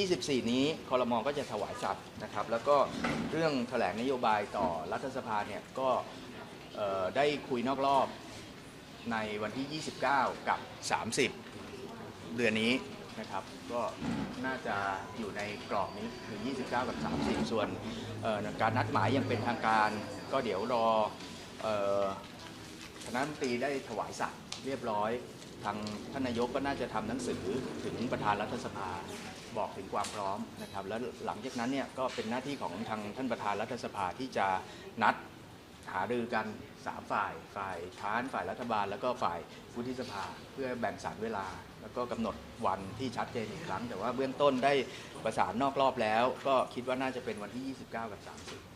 24 นี้คอรมอก็จะถวายสัตว์นะครับ แล้วก็เรื่องแถลงนโยบายต่อรัฐสภาเนี่ยก็ได้คุยนอกรอบในวันที่ 29 กับ 30 เดือนนี้นะครับ ก็น่าจะอยู่ในกรอบนี้คือ 29 กับ 30 ส่วนการนัดหมายยังเป็นทางการ ก็เดี๋ยวรอ คณะรัฐมนตรีได้ถวายสัตว์เรียบร้อย ทางท่านนายกก็น่าจะทำหนังสือถึงประธานรัฐสภาบอกถึงความพร้อมนะครับ แล้วหลังจากนั้นเนี่ยก็เป็นหน้าที่ของทางท่านประธานรัฐสภาที่จะนัดหารือกันสามฝ่าย ฝ่ายค้านฝ่ายรัฐบาล แล้วก็ฝ่ายวุฒิสภา เพื่อแบ่งสรรเวลา แล้วก็กำหนดวันที่ชัดเจนอีกครั้ง แต่ว่าเบื้องต้นได้ประสานนอกรอบแล้ว ก็คิดว่าน่าจะเป็นวันที่ 29 กับ 30